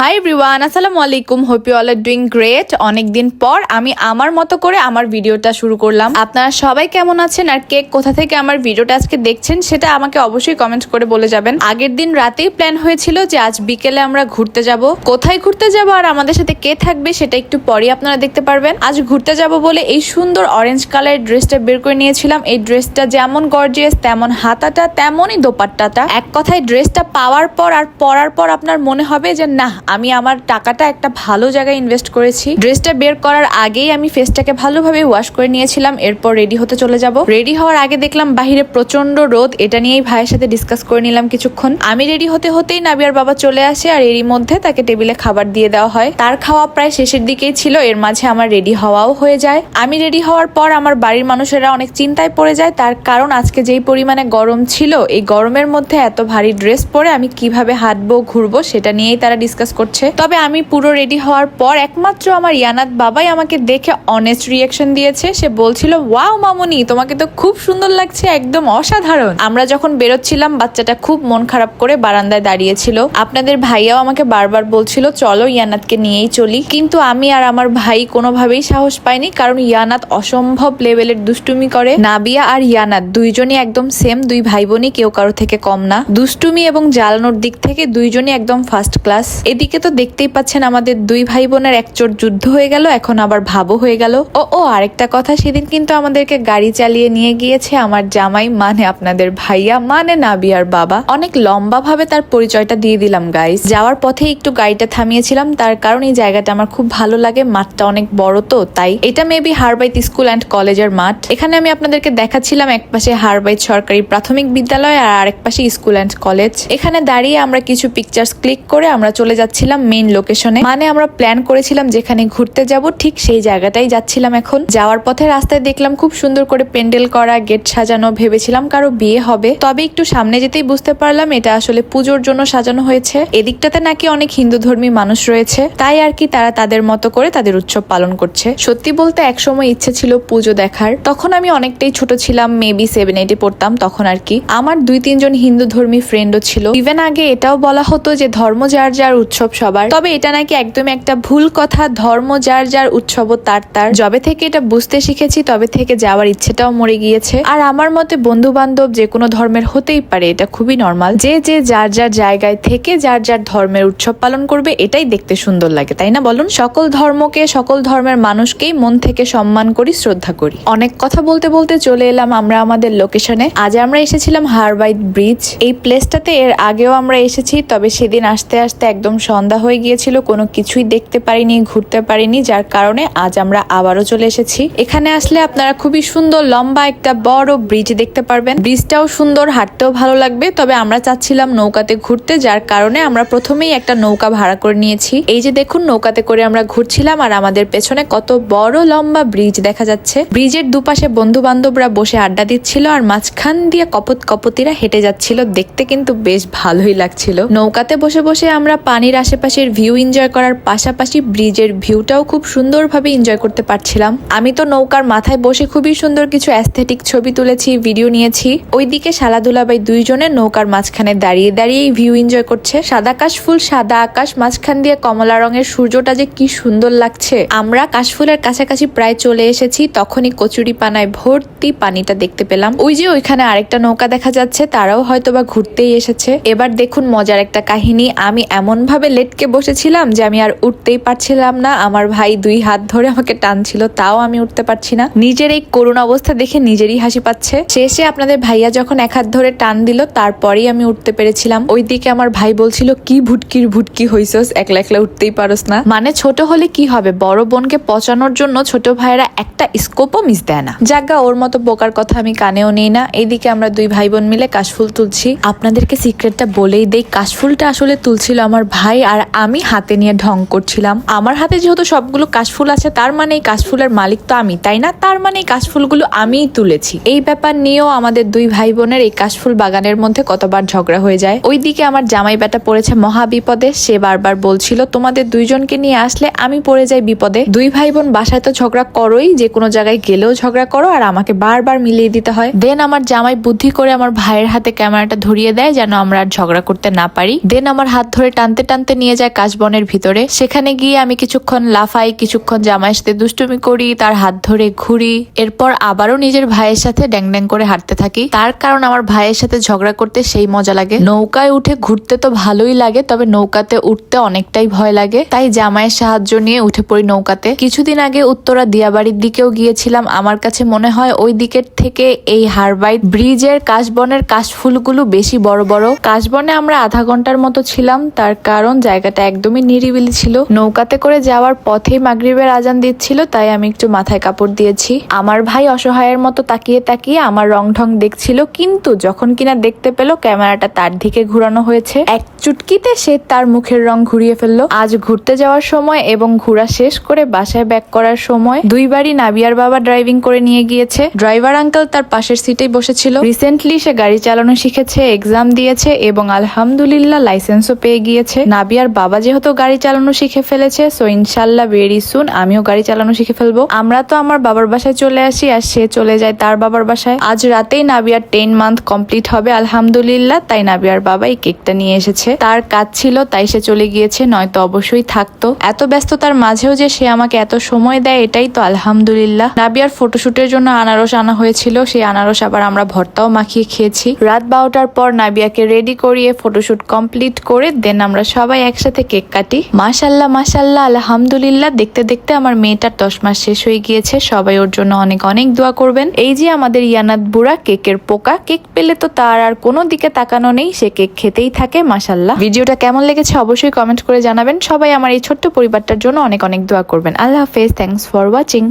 High everyone আসসালামু আলাইকুম। Hope you all are doing great অনেকদিন পর আমি আমার মতো করে আমার ভিডিওটা শুরু করলাম। আপনারা সবাই কেমন আছেন আর কে কোথা থেকে আমার ভিডিওটা আজকে দেখছেন সেটা আমাকে অবশ্যই কমেন্ট করে বলে যাবেন। আগের দিন রাতেই প্ল্যান হয়েছিল যে আজ বিকেলে আমরা ঘুরতে যাব। কোথায় ঘুরতে যাব আর আমাদের সাথে কে থাকবে সেটা একটু পরে আপনারা দেখতে পারবেন। আজ ঘুরতে যাব বলে এই সুন্দর অরেঞ্জ কালারের ড্রেসটা বের করে নিয়েছিলাম। এই ড্রেসটা যেমন গর্জিয়াস তেমন হাতাটা, তেমনই দোপাট্টাটা। এক কথায় ড্রেসটা পাওয়ার পর আর পরার পর আপনার মনে হবে যে না আমি আমার টাকাটা একটা ভালো জায়গায় ইনভেস্ট করেছি। ড্রেসটা বের করার আগেই আমি ফেসটাকে ভালোভাবে ওয়াশ করে নিয়েছিলাম, এরপর রেডি হতে চলে যাব। রেডি হওয়ার আগে দেখলাম বাহিরে প্রচণ্ড রোদ, এটা নিয়েই ভাইয়ের সাথে ডিসকাস করে নিলাম কিছুক্ষণ। আমি রেডি হতে হতেই নাবিয়ার বাবা চলে আসে আর এরই মধ্যে তাকে টেবিলে খাবার দিয়ে দেওয়া হয়। তার খাওয়া প্রায় শেষের দিকেই ছিল, এর মাঝে আমার রেডি হওয়াও হয়ে যায়। আমি রেডি হওয়ার পর আমার বাড়ির মানুষেরা অনেক চিন্তায় পড়ে যায়, তার কারণ আজকে যেই পরিমাণে গরম ছিল, এই গরমের মধ্যে এত ভারী ড্রেস পরে আমি কীভাবে হাঁটবো, ঘুরবো, সেটা নিয়েই তারা ডিসকাস করছে। তবে আমি পুরো রেডি হওয়ার পর একমাত্র আমার ইয়ানাত বাবাই আমাকে দেখে অনেস্ট রিয়াকশন দিয়েছে। সে বলছিল ওয়াও মামনি, তোমাকে তো খুব সুন্দর লাগছে, একদম অসাধারণ। আমরা যখন বেরোচ্ছিলাম, বাচ্চাটা খুব মন খারাপ করে বারান্দায় দাঁড়িয়েছিল। আপনাদের ভাইয়াও আমাকে বারবার বলছিল, চলো ইয়ানাতকে নিয়েই চলি। কিন্তু আমি আর আমার ভাই কোনোভাবেই সাহস পাইনি, কারণ ইয়ানাত অসম্ভব লেভেলের দুষ্টুমি করে। নাবিয়া আর ইয়ানাত দুইজনই একদম সেম দুই ভাই বোনই কেউ কারও থেকে কম না। দুষ্টুমি এবং জ্বালানোর দিক থেকে দুইজনই একদম ফার্স্ট ক্লাস এদিকে তো দেখতেই পাচ্ছেন আমাদের দুই ভাই বোনের একচোট যুদ্ধ হয়ে গেল, এখন আবার ভাবো হয়ে গেল। ও ও, আরেকটা কথা, সেদিন কিন্তু আমাদেরকে গাড়ি চালিয়ে নিয়ে গিয়েছে আমার জামাই মানে আপনাদের ভাইয়া মানে নাবিয়ার বাবা। অনেক লম্বা ভাবে তার পরিচয়টা দিয়ে দিলাম গাইস যাওয়ার পথে একটু গাড়িটা থামিয়েছিলাম, তার কারণ এই জায়গাটা আমার খুব ভালো লাগে, মাঠটা অনেক বড় তো, তাই। এটা মেবি হারবাইত স্কুল অ্যান্ড কলেজের মাঠ। এখানে আমি আপনাদেরকে দেখাচ্ছিলাম এক পাশে হারবাইত সরকারি প্রাথমিক বিদ্যালয় আর আরেক পাশে স্কুল অ্যান্ড কলেজ এখানে দাঁড়িয়ে আমরা কিছু পিকচার্স ক্লিক করে আমরা চলে যাচ্ছিলাম মেইন লোকেশনে মানে আমরা প্ল্যান করেছিলাম যেখানে ঘুরতে যাব, ঠিক সেই জায়গাটাই যাচ্ছিলাম এখন। যাওয়ার পথে রাস্তায় দেখলাম খুব সুন্দর করে প্যান্ডেল করা, গেট সাজানো ভেবেছিলাম কারও বিয়ে হবে। তবে একটু সামনে যেতেই বুঝতে পারলাম এটা আসলে পুজোর জন্য সাজানো হয়েছে। এদিকটাতে নাকি অনেক হিন্দু ধর্মী মানুষ রয়েছে। তাই আর কি তারা তাদের মতো করে তাদের উৎসব পালন করছে। সত্যি বলতে একসময় ইচ্ছে ছিল পুজো দেখার। তখন আমি অনেকটাই ছোট ছিলাম মেবি সেভেন এইটে পড়তাম তখন আর কি। আমার দুই, তিনজন হিন্দু ধর্মী ফ্রেন্ডও ছিল। ইভেন আগে এটাও বলা হতো যে ধর্ম যার যার উৎসব সবার। তবে এটা নাকি একদমই একটা ভুল কথা, ধর্ম যার যার উৎসব তার তার। যবে থেকে এটা বুঝতে শিখেছি, তবে থেকে যাওয়ার ইচ্ছেটাও মরে গিয়েছে। আর আমার মতে বন্ধু বান্ধব যে কোনো ধর্মের হতেই পারে, এটা খুবই নর্মাল যে যে যার যার জায়গায় থেকে যার যার ধর্মের উৎসব পালন করবে, এটাই দেখতে সুন্দর লাগে, তাই না বলুন? সকল ধর্মকে, সকল ধর্মের মানুষকেই মন থেকে সম্মান করি, শ্রদ্ধা করি। অনেক কথা বলতে বলতে চলে এলাম আমরা আমাদের লোকেশনে আজ আমরা এসেছিলাম হারবাইট ব্রিজ। এই প্লেসটাতে এর আগেও আমরা এসেছি, তবে সেদিন আসতে আসতে একদম সন্ধ্যা হয়ে গিয়েছিল, কোনো কিছুই দেখতে পারিনি, ঘুরতে পারিনি, যার কারণে আজ আমরা আবারও চলে এসেছি। এখানে আসলে আপনারা খুবই সুন্দর লম্বা একটা বড় ব্রিজ দেখতে পারবেন। ব্রিজটাও সুন্দর, হাঁটতেও ভালো লাগবে, তবে আমরা চাচ্ছিলাম নৌকাতে ঘুরতে, যার কারণে আমরা প্রথমেই একটা নৌকা ভাড়া করে নিয়েছি। এই যে দেখুন, নৌকাতে করে আমরা ঘুরছিলাম, আর আমাদের পেছনে কত বড় লম্বা ব্রিজ দেখা যাচ্ছে। ব্রিজের দুপাশে বন্ধু বান্ধবরা বসে আড্ডা দিচ্ছিল, আর মাঝখান দিয়ে কপত কপতিরা হেঁটে যাচ্ছিল। দেখতে কিন্তু বেশ ভালোই লাগছিল। নৌকাতে বসে বসে আমরা পানির আশেপাশের ভিউ এনজয় করার পাশাপাশি ব্রিজের ভিউটাও খুব সুন্দরভাবে এনজয় করতে পারছিলাম। আমি তো নৌকার মাথায় বসে খুবই সুন্দর কিছু অ্যাস্থেটিক ছবি তুলেছি ভিডিও নিয়েছি। ওইদিকে শালাদুলা বাই দুইজনে নৌকার মাঝখানে দাঁড়িয়ে দাঁড়িয়েই ভিউ এনজয় করছে। সাদা কাশফুল সাদা আকাশ, মাঝখান দিয়ে কমলা রঙের সূর্যটা যে কি সুন্দর লাগছে। আমরা কাশফুলের কাছাকাছি প্রায় চলে এসেছি, তখনই কচুরি পানায় ভর্তি পানিটা দেখতে পেলাম। ওই যে ওইখানে আরেকটা নৌকা দেখা যাচ্ছে, তারাও হয়তো বা ঘুরতেই এসেছে। এবার দেখুন মজার একটা কাহিনী। আমি এমন ভাবে লেটকে বসেছিলাম যে আমি আর উঠতেই পারছিলাম না। আমার ভাই দুই হাত ধরে আমাকে টানছিল, তাও আমি উঠতে পারছি না। নিজের এই করুণ অবস্থা দেখে নিজেরই হাসি পাচ্ছে। শেষে আপনাদের ভাইয়া যখন এক হাত ধরে টান দিল, তারপরেই আমি উঠতে পেরেছিলাম। ওইদিকে আমার ভাই বলছিল, কি ভুটকির ভুটকি হইছস, একলা একলা উঠতেই পারস না। মানে ছোট হলে কি হবে? বড় বোনকে পচানোর জন্য ছোট ভাইরা একটা স্কোপও মিস দেয় না। জাগা ওর মতো বোকার কথা আমি কানেও নেই না। এইদিকে আমরা দুই ভাই বোন মিলে কাশফুল তুলছি। আপনাদেরকে সিক্রেটটা বলেই দেই, কাশফুলটা আসলে তুলছিল আমার ভাই। আর আমি হাতে নিয়ে ঢং করছিলাম। আমার হাতে যেহেতু সবগুলো কাশফুল আছে, তার মানে এই কাশফুলের মালিক তো আমি, তাই না? তার মানে এই কাশফুলগুলো আমিই তুলেছি। এই ব্যাপার নিয়েও আমাদের দুই ভাই বোনের এই কাশফুল বাগানের মধ্যে কতবার ঝগড়া হয়ে যায়। ওইদিকে আমার জামাই বেটা পড়েছে মহা বিপদে সে বারবার বলছিল, তোমাদের দুইজনকে নিয়ে আসলে আমি পড়ে যাই বিপদে। দুই ভাই বোন বাসায় তো ঝগড়া করোই, যে কোনো জায়গায় গেলেও ঝগড়া করো, আর আমাকে বারবার মিলিয়ে দিতে হয়। দেন আমার জামাই বুদ্ধি করে আমার ভাইয়ের হাতে ক্যামেরাটা ধরিয়ে দেয়, যেন আমরা আর ঝগড়া করতে না পারি। দেন আমার হাত ধরে টানতে টানতে আনতে নিয়ে যায় কাশবনের ভিতরে। সেখানে গিয়ে আমি কিছুক্ষণ লাফাই, কিছুক্ষণ জামাইয়ের সাথে দুষ্টুমি করি, তার হাত ধরে ঘুরি। এরপর আবারও নিজের ভাইয়ের সাথে ড্যাং ড্যাং করে হাঁটতে থাকি। তার কারণ আমার ভাইয়ের সাথে ঝগড়া করতে সেই মজা লাগে। নৌকায় উঠে ঘুরতে তো ভালোই লাগে, তবে নৌকাতে উঠতে অনেকটাই ভয় লাগে। তাই জামাইয়ের সাহায্য নিয়ে উঠে পড়ি নৌকাতে। কিছুদিন আগে উত্তরা দিয়াবাড়ির দিকেও গিয়েছিলাম। আমার কাছে মনে হয় ওই দিকের থেকে এই হারবাইট ব্রিজের কাশবনের কাশফুলগুলো বেশি বড় বড়। কাশবনে আমরা আধা ঘণ্টার মতো ছিলাম, তার কারণ জায়গাটা একদমই নিরিবিলি ছিল। নৌকাতে করে যাওয়ার পথেই মাগরিবের আজান দিচ্ছিল, তাই আমি একটু মাথায় কাপড় দিয়েছি। আমার ভাই অসহায়ের মতো তাকিয়ে তাকিয়ে আমার রং ঢং দেখছিল, কিন্তু যখন কিনা দেখতে পেল, ক্যামেরাটা তার দিকে ঘুরানো হয়েছে। এক চুটকিতে সে তার মুখের রং ঘুরিয়ে ফেলল। আজ ঘুরতে যাওয়ার সময় এবং ঘোরা শেষ করে বাসায় ব্যাক করার সময় দুইবারই নাবিয়ার বাবা ড্রাইভিং করে নিয়ে গিয়েছে। ড্রাইভার আঙ্কেল তার পাশের সিটেই বসেছিল। রিসেন্টলি সে গাড়ি চালানো শিখেছে এক্সাম দিয়েছে এবং আলহামদুলিল্লাহ লাইসেন্সও পেয়ে গিয়েছে। নাবিয়ার বাবা যেহেতু গাড়ি চালানো শিখে ফেলেছে সো ইনশাল্লাহ ভেরি সুন আমিও গাড়ি চালানো শিখে ফেলব। আমরা তো আমার বাবার বাসায় চলে আসি আর সে চলে যায় তার বাবার বাসায়। আজ রাতেই নাবিয়ার টেন মান্থ কমপ্লিট হবে, আলহামদুলিল্লাহ, তাই নাবিয়ার বাবা এই কেকটা নিয়ে এসেছে। তার কাজ ছিল, তাই সে চলে গিয়েছে, নয়তো অবশ্যই থাকতো। এত ব্যস্ততার মাঝেও যে সে আমাকে এত সময় দেয়, এটাই তো আলহামদুলিল্লাহ। নাবিয়ার ফটোশুটের জন্য আনারস আনা হয়েছিল, সেই আনারস আবার আমরা ভর্তাও মাখিয়ে খেয়েছি। রাত বারোটার পর নাবিয়াকে রেডি করিয়ে ফটোশুট কমপ্লিট করে দেন আমরা সবাই একসাথে কেক কাটি। মাশাল্লাহ মাশাল্লাহ, আলহামদুলিল্লাহ। দেখতে দেখতে আমার মেয়েটার দশ মাস শেষ হয়ে গিয়েছে। সবাই ওর জন্য অনেক অনেক দোয়া করবেন। এই যে আমাদের ইয়ানাত বুড়া কেকের পোকা, কেক পেলে তো তার আর কোনো দিকে তাকানো নেই। সে কেক খেতেই থাকে, মাশাল্লাহ। ভিডিওটা কেমন লেগেছে অবশ্যই কমেন্ট করে জানাবেন। সবাই আমার এই ছোট্ট পরিবারটার জন্য অনেক অনেক দোয়া করবেন। আল্লাহ হাফেজ থ্যাংকস ফর ওয়াচিং